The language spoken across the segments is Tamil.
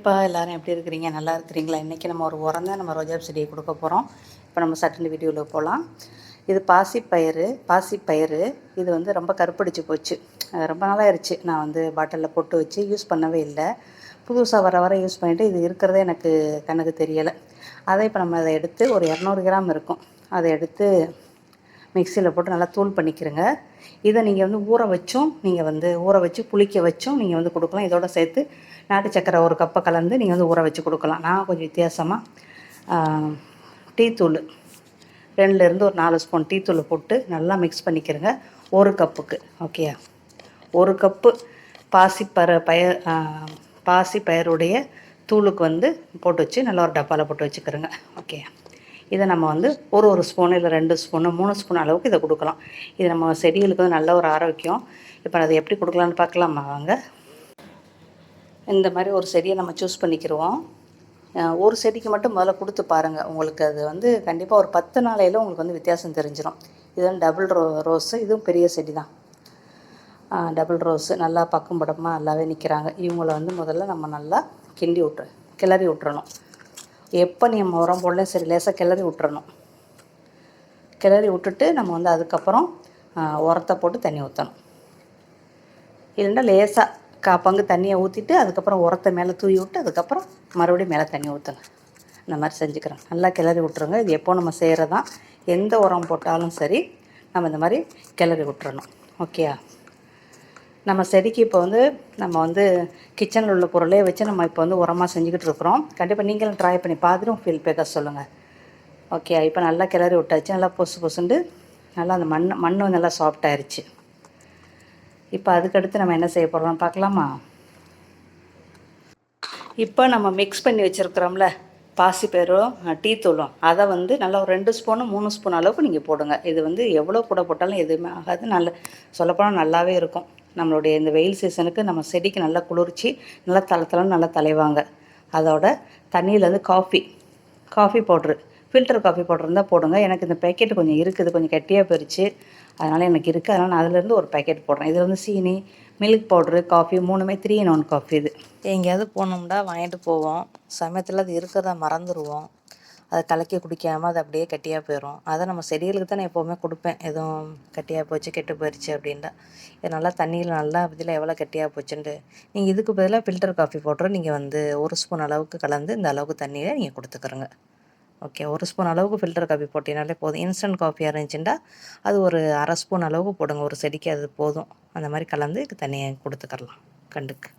ஹாய்ப்பா எல்லாரும் எப்படி இருக்கிறீங்க? நல்லா இருக்கிறீங்களா? இன்றைக்கி நம்ம ஒரு உரம் தான் நம்ம ரோஜா செடியை கொடுக்க போகிறோம் இப்போ நம்ம சட்டுன்னு வீடியோவில் போகலாம் இது பாசிப்பயிறு பாசிப்பயிறு இது வந்து ரொம்ப கருப்படிச்சு போச்சு. ரொம்ப நாளாயிருச்சு. நான் வந்து பாட்டிலில் போட்டு வச்சு யூஸ் பண்ணவே இல்லை. புதுசாக வர வர யூஸ் பண்ணிவிட்டு இது இருக்கிறதே எனக்கு கண்ணுக்கு தெரியலை. அதை இப்போ நம்ம அதை எடுத்து ஒரு இரநூறு கிராம் இருக்கும். அதை எடுத்து மிக்சியில் போட்டு நல்லா தூள் பண்ணிக்கிறங்க. இதை நீங்கள் வந்து ஊற வச்சும் நீங்கள் வந்து ஊற வச்சு புளிக்க வச்சும் நீங்கள் வந்து கொடுக்கலாம். இதோட சேர்த்து நாட்டு சக்கரை ஒரு கப்பை கலந்து நீங்கள் வந்து ஊற வச்சு கொடுக்கலாம். நான் கொஞ்சம் வித்தியாசமாக டீத்தூள் ரெண்டுலேருந்து ஒரு நாலு ஸ்பூன் டீத்தூள் போட்டு நல்லா மிக்ஸ் பண்ணிக்கிறங்க. ஒரு கப்புக்கு ஓகேயா ஒரு கப்பு பாசிப்பர பய பாசி பயருடைய தூளுக்கு வந்து போட்டு வச்சு நல்லா ஒரு டப்பாவில் போட்டு வச்சுக்கிறேங்க. ஓகே இதை நம்ம வந்து ஒரு ஒரு ஸ்பூன் இல்லை ரெண்டு ஸ்பூனு மூணு ஸ்பூன் அளவுக்கு இதை கொடுக்கலாம். இது நம்ம செடிகளுக்கு வந்து நல்ல ஒரு ஆரோக்கியம். இப்போ அதை எப்படி கொடுக்கலான்னு பார்க்கலாமா? வாங்க. இந்த மாதிரி ஒரு செடியை நம்ம சூஸ் பண்ணிக்கிருவோம். ஒரு செடிக்கு மட்டும் முதல்ல கொடுத்து பாருங்கள் உங்களுக்கு அது வந்து கண்டிப்பாக ஒரு பத்து நாளையில் உங்களுக்கு வந்து வித்தியாசம் தெரிஞ்சிடும் இது வந்து டபுள் ரோ ரோஸு இதுவும் பெரிய செடி தான் டபுள் ரோஸு நல்லா பக்கம் படமாக நல்லாவே நிற்கிறாங்க இவங்கள வந்து முதல்ல நம்ம நல்லா கிண்டி விட்டு கிளறி விட்டுறணும். எப்போ நம்ம உரம் போடல சரி லேசாக கிளறி விட்டுறணும். கிளறி விட்டுட்டு நம்ம வந்து அதுக்கப்புறம் உரத்தை போட்டு தண்ணி ஊற்றணும் இல்லைன்னா லேசாக கா பங்கு தண்ணியை ஊற்றிட்டு அதுக்கப்புறம் உரத்தை மேலே தூவி விட்டு அதுக்கப்புறம் மறுபடியும் மேலே தண்ணி ஊற்றுங்க இந்த மாதிரி செஞ்சுக்கிறோம் நல்லா கிளறி விட்ருங்க இது எப்போ நம்ம செய்கிறதான் எந்த உரம் போட்டாலும் சரி நம்ம இந்த மாதிரி கிளறி விட்டுறணும். ஓகேயா? நம்ம செடிக்கு இப்போ வந்து நம்ம வந்து கிச்சனில் உள்ள பொருளே வச்சு நம்ம இப்போ வந்து உரமாக செஞ்சுக்கிட்டு இருக்கிறோம். கண்டிப்பாக நீங்களும் ட்ரை பண்ணி பார்த்துட்டு ஃபீல் பேக்க சொல்லுங்கள் ஓகே இப்போ நல்லா கிளறி விட்டாச்சு. நல்லா பொசு பொசுண்டு நல்லா அந்த மண் மண் வந்து நல்லா சாஃப்ட் ஆயிருச்சு. இப்போ அதுக்கடுத்து நம்ம என்ன செய்ய போகிறோம் பார்க்கலாமா? இப்போ நம்ம மிக்ஸ் பண்ணி வச்சுருக்குறோம்ல பாசிப்பயிரும் டீ தூளும். அதை வந்து நல்லா ஒரு ரெண்டு ஸ்பூனு மூணு ஸ்பூன் அளவுக்கு நீங்கள் போடுங்க. இது வந்து எவ்வளோ கூட போட்டாலும் எதுவுமே ஆகாது. நல்ல சொல்லப்போனால் நல்லாவே இருக்கும். நம்மளுடைய இந்த வெயில் சீசனுக்கு நம்ம செடிக்கு நல்லா குளிர்ச்சி நல்லா தலை நல்லா தலைவாங்க. அதோட தண்ணியில் வந்து coffee coffee powder filter coffee powder இருந்தால் போடுங்க. எனக்கு இந்த பேக்கெட் கொஞ்சம் இருக்குது கொஞ்சம் கெட்டியாக போயிடுச்சு அதனால் எனக்கு இருக்குது அதனால் நான் அதுலேருந்து ஒரு பேக்கெட் போடுறேன். இதில் வந்து சீனி மில்க் பவுட்ரு காஃபி மூணுமே த்ரீ இன் ஒன் காஃபி இது. எங்கேயாவது போனோம்னா வாங்கிட்டு போவோம். சமயத்தில் அது இருக்கிறத மறந்துடுவோம் அதை கலக்கி குடிக்காமல் அது அப்படியே கட்டியாக போயிடும் அதை நம்ம செடிகளுக்கு தான் நான் எப்போவுமே கொடுப்பேன். எதுவும் கட்டியாக போச்சு கெட்டு போயிடுச்சு அப்படின்ட்டு இது நல்லா தண்ணியில் நல்லா இதில் எவ்வளோ கெட்டியாக போச்சுன்ட்டு. நீங்கள் இதுக்கு பதிலாக ஃபில்டர் காஃபி பவுட்ரு நீங்கள் வந்து ஒரு ஸ்பூன் அளவுக்கு கலந்து இந்த அளவுக்கு தண்ணியை நீங்கள் கொடுத்துக்கிறோங்க ஓகே ஒரு ஸ்பூன் அளவுக்கு ஃபில்டர் காஃபி போட்டினாலே போதும். இன்ஸ்டன்ட் காஃபியாக இருந்துச்சுன்னா அது ஒரு அரை ஸ்பூன் அளவுக்கு போடுங்க. ஒரு செடிக்கு அது போதும். அந்த மாதிரி கலந்து தண்ணியை கொடுத்துக்கரலாம் கண்டுக்கு.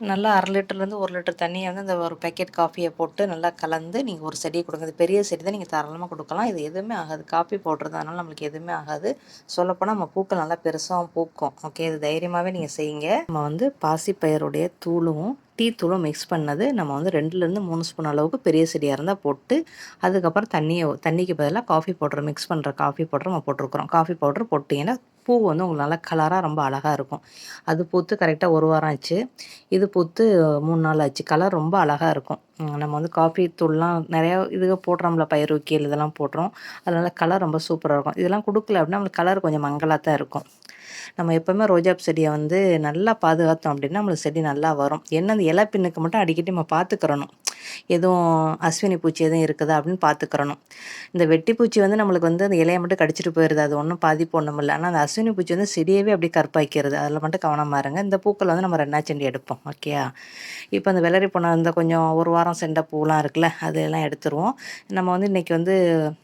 நல்லா அரை லிட்டர்லேருந்து ஒரு லிட்டர் தண்ணியை வந்து அந்த ஒரு பேக்கெட் காஃபியை போட்டு நல்லா கலந்து நீங்கள் ஒரு செடியை கொடுங்க. இது பெரிய செடி தான் நீங்கள் தாராளமாக கொடுக்கலாம். இது எதுவுமே ஆகாது. காஃபி போடுறது அதனால் நம்மளுக்கு எதுவுமே ஆகாது. சொல்லப்போனால் நம்ம பூக்கள் நல்லா பெருசாகவும் பூக்கும். ஓகே இது தைரியமாகவே நீங்கள் செய்யுங்க. நம்ம வந்து பாசிப்பயிறுடைய தூளும் டீ தூளும் மிக்ஸ் பண்ணது நம்ம வந்து ரெண்டுலேருந்து மூணு ஸ்பூன் அளவுக்கு பெரிய செடியாக இருந்தால் போட்டு அதுக்கப்புறம் தண்ணியை தண்ணிக்கு பதிலாக காஃபி பவுடர் மிக்ஸ் பண்ணுற காஃபி பவுடர் நம்ம போட்டிருக்கிறோம். காஃபி பவுடர் போட்டிங்கன்னா பூ வந்து உங்களுக்கு நல்லா கலராக ரொம்ப அழகாக இருக்கும். அது பூத்து கரெக்டாக ஒரு வாரம் ஆச்சு. இது பூத்து மூணு நாள் ஆச்சு. கலர் ரொம்ப அழகாக இருக்கும். நம்ம வந்து காஃபி தூள்லாம் நிறையா இதுக போடுறோம்ல பயிர் கீழ் இதெல்லாம் போடுறோம். அதனால கலர் ரொம்ப சூப்பராக இருக்கும். இதெல்லாம் கொடுக்கல அப்படின்னா நம்மளுக்கு கலர் கொஞ்சம் மங்களாக தான் இருக்கும். நம்ம எப்போவுமே ரோஜாப் செடியை வந்து நல்லா பாதுகாத்தோம் அப்படின்னா நம்மளுக்கு செடி நல்லா வரும். என்ன அந்த இலை பின்னுக்கு மட்டும் அடிக்கடி நம்ம பார்த்துக்கிறணும். எதுவும் அஸ்வினி பூச்சி எதுவும் இருக்குதா அப்படின்னு பார்த்துக்கிறணும். இந்த வெட்டி பூச்சி வந்து நம்மளுக்கு வந்து அந்த இலையை மட்டும் கடிச்சிட்டு போயிடுது அது ஒன்றும் பாதிப்பு ஒன்றும் இல்லை. ஆனால் அந்த அஸ்வினி பூச்சி வந்து செடியவே அப்படியே கற்பாய்க்கிறது அதில் மட்டும் கவனமாக இருங்க. இந்த பூக்கள் வந்து நம்ம ரெண்டா செண்டி எடுப்போம். ஓகேயா இப்போ அந்த வெள்ளரி போன இந்த கொஞ்சம் ஒரு வாரம் செண்டை பூலாம் இருக்குல்ல அதெல்லாம் எடுத்துருவோம். நம்ம வந்து இன்றைக்கி வந்து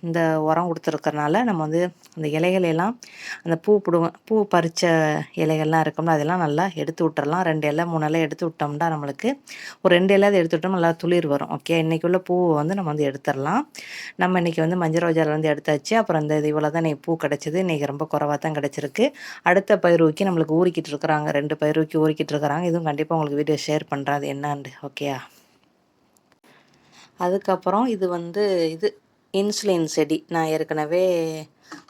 இந்த உரம் கொடுத்துருக்கறனால நம்ம வந்து அந்த இலைகளையெல்லாம் அந்த பூ பிடுங்க பூ பறித்த இலைகள்லாம் இருக்கும்ல அதெல்லாம் நல்லா எடுத்து விட்டுறலாம். ரெண்டு இலை மூணு இலை எடுத்து விட்டோம்னா நம்மளுக்கு ஒரு ரெண்டு இலை எடுத்து விட்டோம் நல்லா துளிர் வரும். ஓகே இன்றைக்கி உள்ள பூவை வந்து நம்ம வந்து எடுத்துடலாம். நம்ம இன்றைக்கி வந்து மஞ்சள் ரோஜாவில் வந்து எடுத்தாச்சு. அப்புறம் இந்த இது இவ்வளோ தான் இன்றைக்கி பூ கிடச்சிது. இன்றைக்கி ரொம்ப குறவாக தான் கிடச்சிருக்கு. அடுத்த பயிர் ஊக்கி நம்மளுக்கு ஊறிக்கிட்டு இருக்கிறாங்க. ரெண்டு பயிர் ஊக்கி ஊறிக்கிட்டு இருக்கிறாங்க. இதுவும் கண்டிப்பாக உங்களுக்கு வீடியோ ஷேர் பண்ணுறேன் அது என்னான்னு ஓகேயா அதுக்கப்புறம் இது வந்து இது இன்சுலின் செடி. நான் ஏற்கனவே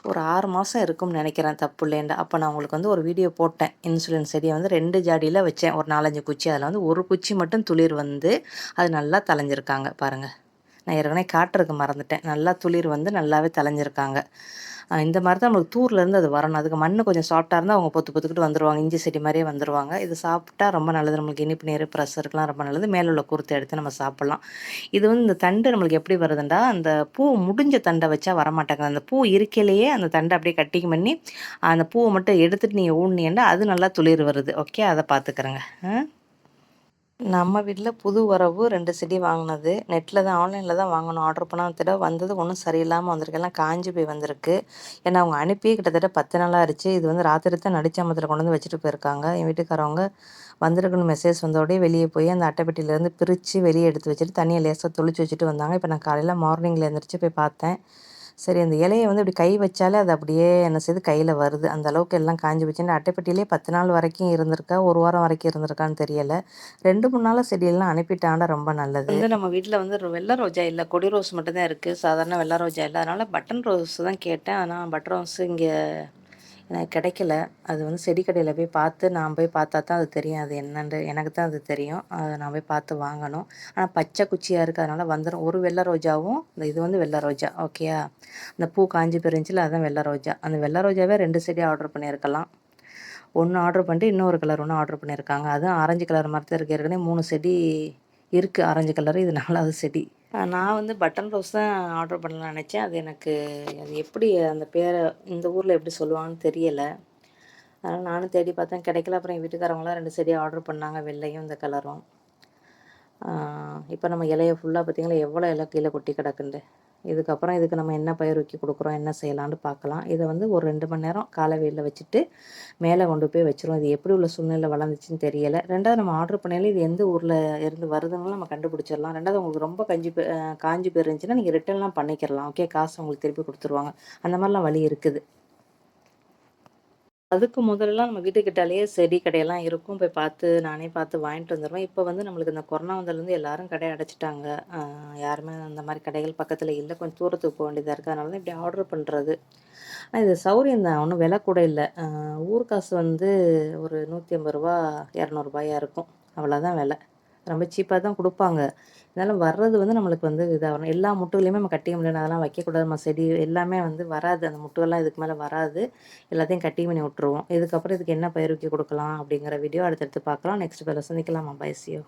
ஒரு ஆறு மாதம் இருக்கும்னு நினைக்கிறேன் தப்பு இல்லைண்டா அப்போ நான் உங்களுக்கு வந்து ஒரு வீடியோ போட்டேன். இன்சுலின் செடியை வந்து ரெண்டு ஜாடியில் வச்சேன். ஒரு நாலஞ்சு குச்சி. அதில் வந்து ஒரு குச்சி மட்டும் துளிர் வந்து அது நல்லா தலைஞ்சிருக்காங்க பாருங்கள் நான் ஏற்கனவே காட்டுறதுக்கு மறந்துட்டேன். நல்லா துளிர் வந்து நல்லாவே தலைஞ்சிருக்காங்க இந்த மாதிரி தான் நம்மளுக்கு தூர்லேருந்து அது வரணும். அதுக்கு மண் கொஞ்சம் சாஃப்டாக இருந்தால் அவங்க பொத்து பொத்துக்கிட்டு வந்துருவாங்க. இஞ்சி செடி மாதிரியே வந்துருவாங்க. இது சாப்பிட்டா ரொம்ப நல்லது. நம்மளுக்கு இனிப்பு நீர் ப்ரெஷருக்குலாம் ரொம்ப நல்லது. மேலே உள்ள குருத்தை எடுத்து நம்ம சாப்பிட்லாம். இது வந்து இந்த தண்டு நம்மளுக்கு எப்படி வருதுண்டா அந்த பூ முடிஞ்ச தண்டை வச்சா வரமாட்டாங்க அந்த பூ இருக்கையிலேயே அந்த தண்டை அப்படியே கட்டிங் பண்ணி அந்த பூவை மட்டும் எடுத்துகிட்டு நீங்கள் ஊனியேண்டா அது நல்லா துளிர் வருது. ஓகே அதை பார்த்துக்கிறேங்க. நம்ம வீட்டில் புது வரவு ரெண்டு செடி வாங்கினது. நெட்டில் தான் ஆன்லைனில் தான் வாங்கணும். ஆர்டர் பண்ணால் தடவை வந்தது ஒன்றும் சரியில்லாமல் வந்திருக்கு. எல்லாம் காஞ்சி போய் வந்திருக்கு. ஏன்னா அவங்க அனுப்பி கிட்டத்தட்ட பத்து நாளாக இருச்சு இது வந்து ராத்திரி தான் நடிச்சாமத்தில் கொண்டு வந்து வச்சுட்டு போயிருக்காங்க. என் வீட்டுக்காரவங்க வந்திருக்குன்னு மெசேஜ் வந்தோடய வெளியே போய் அந்த அட்டைப்பெட்டியிலேருந்து பிரித்து வெளியே எடுத்து வச்சுட்டு தண்ணியை லேசாக தொளிச்சு வச்சுட்டு வந்தாங்க. இப்போ நான் காலையில் மார்னிங்கில் எழுந்திரிச்சு போய் பார்த்தேன். சரி அந்த இலையை வந்து இப்படி கை வச்சாலே அது அப்படியே என்ன செய்து கையில் வருது. அந்த அளவுக்கு எல்லாம் காஞ்சி போச்சுன்னு அட்டைப்பெட்டியிலே பத்து நாள் வரைக்கும் இருந்திருக்கா? ஒரு வாரம் வரைக்கும் இருந்திருக்கான்னு தெரியலை. ரெண்டு மூணு நாளாக செடியெல்லாம் அனுப்பிட்டாண்டா ரொம்ப நல்லது. வந்து நம்ம வீட்டில் வந்து ரொ- வெள்ளை ரோஜா இல்லை கொடி ரோஸ் மட்டும்தான் இருக்குது சாதாரண வெள்ளை ரோஜா இல்லை. அதனால் பட்டன் ரோஸ் தான் கேட்டேன். ஆனால் பட்டன் ரோஸ் இங்கே எனக்கு கிடைக்கல. அது வந்து செடி கடையில் போய் பார்த்து நான் போய் பார்த்தா தான் அது தெரியும். அது என்னென்று எனக்கு தான் அது தெரியும். அதை நான் போய் பார்த்து வாங்கணும். ஆனால் பச்சை குச்சியாக இருக்குது அதனால் வந்துடும் ஒரு வெள்ளை ரோஜாவும் இந்த இது வந்து வெள்ளை ரோஜா. ஓகேயா அந்த பூ காஞ்சி பிரிஞ்சில் அதுதான் வெள்ளை ரோஜா. அந்த வெள்ளை ரோஜாவே ரெண்டு செடி ஆர்டர் பண்ணியிருக்கலாம். ஒன்று ஆர்டர் பண்ணிட்டு இன்னொரு கலர் ஒன்று ஆர்டர் பண்ணியிருக்காங்க. அதுவும் ஆரஞ்சு கலர் மரத்தில் தான் ஏற்கனவே மூணு செடி இருக்குது ஆரஞ்சு கலர் இது நாலாவது செடி. நான் வந்து பட்டன் ரோஸ் தான் ஆர்டர் பண்ணலாம்னு நினச்சேன். அது எனக்கு அது எப்படி அந்த பேரை இந்த ஊரில் எப்படி சொல்லுவாங்கன்னு தெரியலை. அதனால் நானும் தேடி பார்த்தேன். கிடைக்கல. அப்புறம் என் வீட்டுக்காரவங்களாம் ரெண்டு செடி ஆர்டர் பண்ணாங்க. வெள்ளையும் இந்த கலரும். இப்போ நம்ம இலையை ஃபுல்லாக பார்த்தீங்களா? எவ்வளோ இலை கீழே கொட்டி கிடக்குண்டு. இதுக்கப்புறம் இதுக்கு நம்ம என்ன பயிர் வைக்க கொடுக்குறோம் என்ன செய்யலான்னு பார்க்கலாம். இதை வந்து ஒரு ரெண்டு மணி நேரம் காலை வெயிலில் வச்சுட்டு மேலே கொண்டு போய் வச்சிரும் இது எப்படி உள்ள சூழ்நிலை வளர்ந்துச்சுன்னு தெரியலை. ரெண்டாவது நம்ம ஆர்டர் பண்ணாலும் இது எந்த ஊரில் இருந்து வருதுன்னு நம்ம கண்டுபிடிச்சிடலாம். ரெண்டாவது உங்களுக்கு ரொம்ப கஞ்சி காஞ்சி போயிருந்துச்சுன்னா நீங்கள் ரிட்டர்ன்லாம் பண்ணிக்கிறலாம். ஓகே காசு உங்களுக்கு திருப்பி கொடுத்துருவாங்க. அந்த மாதிரிலாம் வழி இருக்குது. அதுக்கு முதல்லலாம் நம்ம வீட்டுக்கிட்டாலேயே செடி கடையெல்லாம் இருக்கும். போய் பார்த்து நானே பார்த்து வாங்கிட்டு வந்துடுவேன் இப்போ வந்து நம்மளுக்கு இந்த கொரோனா வந்ததுலேருந்து எல்லாரும் கடை அடைச்சிட்டாங்க. ஆஹ் யாருமே அந்த மாதிரி கடைகள் பக்கத்தில் இல்லை. கொஞ்சம் தூரத்துக்கு போக வேண்டியதாக இருக்குது அதனால தான் இப்படி ஆர்டர் பண்ணுறது ஆனால் இது சௌரியம் தான். ஒன்றும் விலை கூட இல்லை. ஊர் காசு வந்து ஒரு நூற்றி ஐம்பது ரூபா இரநூறுபாயாக இருக்கும். அவ்வளோதான் விலை. ரொம்ப சீப்பாக தான் கொடுப்பாங்க. இருந்தாலும் வர்றது வந்து நம்மளுக்கு வந்து இதாக வரும் எல்லா முட்டுகளையுமே நம்ம கட்டிக்க முடியாது அதெல்லாம் வைக்கக்கூடாது. நம்ம செடி எல்லாமே வந்து வராது. அந்த முட்டுகள்லாம் இதுக்கு மேலே வராது. எல்லாத்தையும் கட்டி பண்ணி விட்டுருவோம். இதுக்கப்புறம் இதுக்கு என்ன பயிர் வைக்க கொடுக்கலாம் அப்படிங்கிற வீடியோ அடுத்தடுத்து பார்க்கலாம். நெக்ஸ்ட் பேரில் சந்திக்கலாமா? பைசியோ